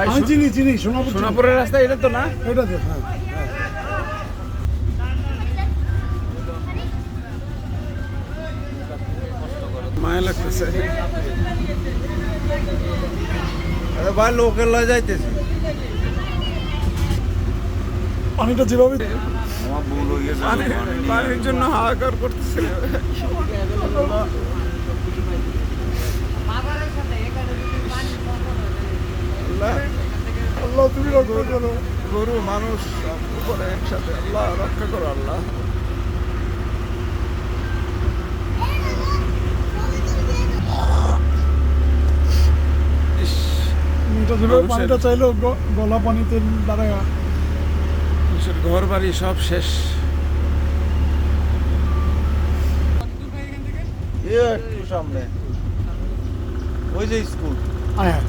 আমি চিনি চিনি সোনাপুর। সোনাপুরের রাস্তা এটা তো না? এটা তো হ্যাঁ মায়া লাগতেছে। আরে ভাই লোকের লয় যাইতেছি। পানিটা যেভাবে আমার ভুল হয়ে গেছে পানির জন্য হাহাকার করতেছে আল্লাহ, আল্লাহ তুমি রক্ষা করো গরু মানুষ উপরে একসাথে। আল্লাহ রক্ষা করো আল্লাহ। পানিটা গলা পানিতে দাঁড়ায়। মানুষের ঘর বাড়ি সব শেষ। সামনে। ওই যে স্কুল। হ্যাঁ